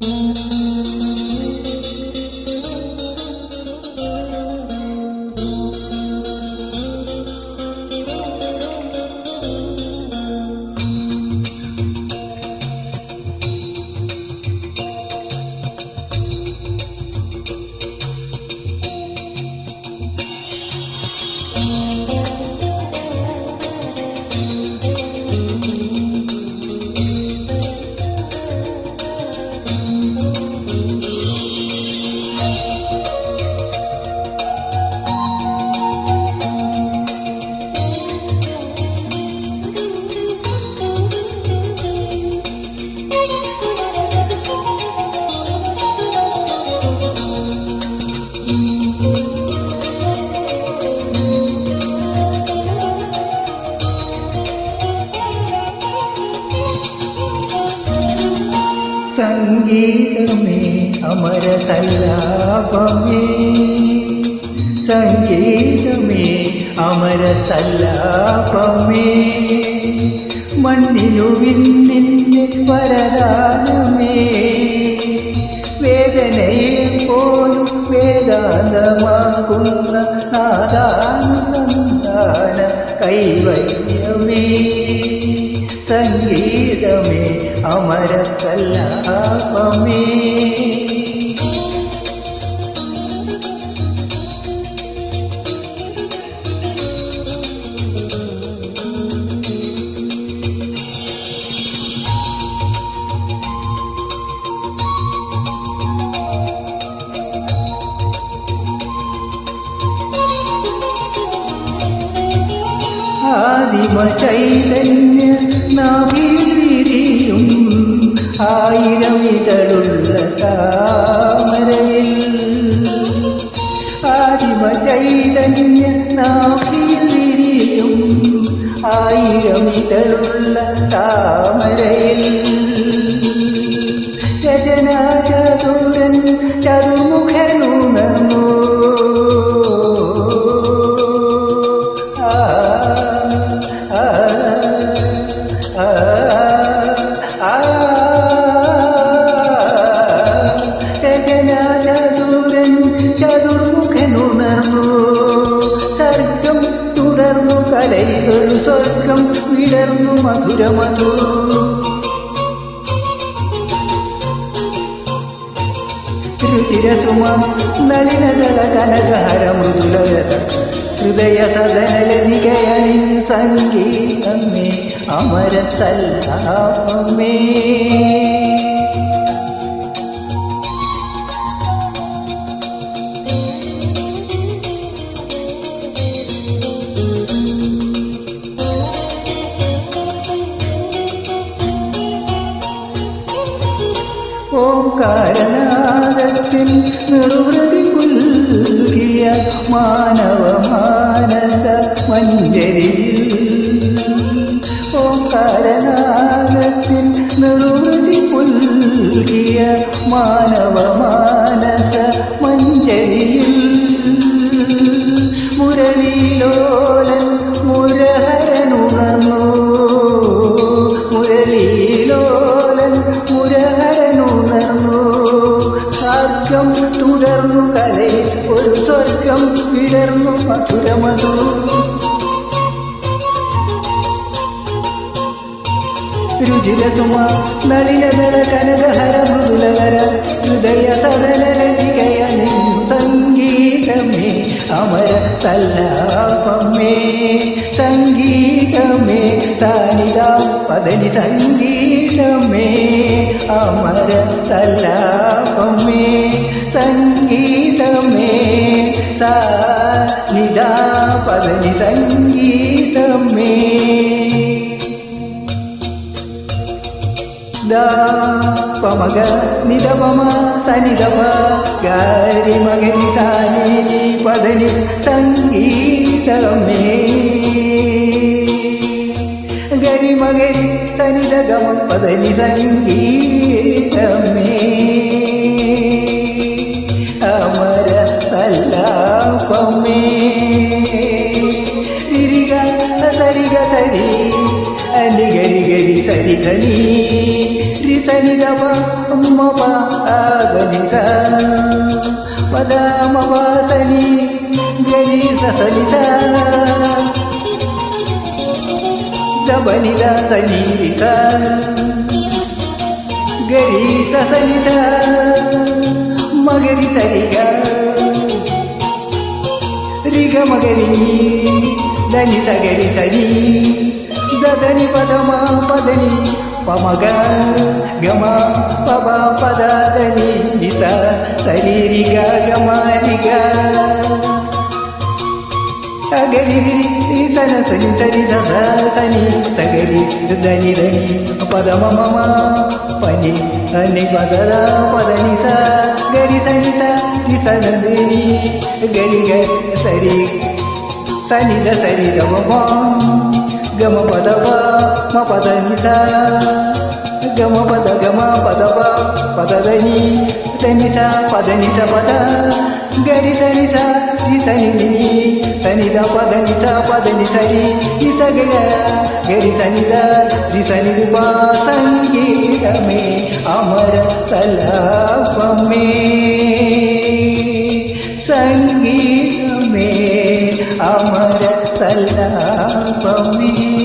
സംഗീതമേ അമര സല്ലാപമേ സംഗീതമേ അമര സല്ലാപമേ മണ്ണിനു വിണ്ണിന് വരദാനമേ. വേദനയെ പോലും വേദാന്തമാകുന്ന നാദാനുസന്ധാന കൈവല്യമേ സംഗീതമേ അമരക്കല്ലാപമേ. ആദിമ ചൈതന്യ നാവിരിയും ആയിരം ഇതളുള്ള താമരയിൽ. ആദിമ ചൈതന്യ നാവിരിയും ആയിരം ഇതളുള്ള താമരയിൽ. രചനാചതുരൻ ചതുരൻ ആ കലയിലൊരു സ്വർഗം വിടർന്നു മധുരമധു രുചിരസുമം നളിനതല കനകഹര മൃദുലത ഹൃദയ സദനലതികയണി സംഗീതമേ അമര സല്ലാപമേ മാനവ മാനസ മഞ്ജരിയിൽ മുരളീലോലൻ മുരഹരനുണർന്നു മുരളീലോലൻ മുരഹരനുണർന്നു തുടർന്നു കലയിൽ ഒരു സ്വർഗം വിടർന്നു മധുരമധു രുചിരസുമ നളിനദള കനകഹര മൃദുലകര ഹൃദയ സദനലതികയ നിന്നു സംഗീതമേ അമര സല്ലാപമേ സംഗീതമേ സാനിത പദനി സംഗീതമേ അമര സല്ലാപമേ സംഗീതമേ സാനിത പദനി സംഗീതമേ. దా పమగ నిదమమ సనిదమ గారి మగని సాని పదని సంగీతమే గరి మగరి సనిదగమ పదని సంగీతమే అమర సల్లాపమే తిరిగ సరిగ సరి అని గరి గరి సరి ధనీ సనిదవ మమ ఆగని స పద మమ సని గని సని స దబని ద సని స గరి సని స మగరి సరిగ. రిగ మగరి దని సగరి సని దని పదమా పదని ಪಮಗ ಗಮ ಪಬ ಪದ ಧನಿ ನಿಸ ಸರಿರಿಗ ಗಮನಿಗ ಸಗರಿ ಸನ ಸನಿ ಸರಿ ಸದ ಸನಿ ಸಗರಿ ಧನಿ ಧನಿ ಪದ ಮಮ ಪನಿ ಹನಿ ಪದದ ಪದ ನಿಸ ಗರಿ ಸನಿ ಸ ನಿಸ ಧನಿ ಗರಿ ಗ ಸರಿ ಸನಿ ದ ಸರಿ ದ ಮಮ గమ పదవ మ పదంట గమ పద గమ పదవ పదదని తనిస పదనిస పద. గరి సని సరి సని సనిద పదనిస పదని సరి ఇసగ గరి సనిద రి సని బా సంగీతమే అమర సలాపమే. సంగీతమే అమర సంతాపమే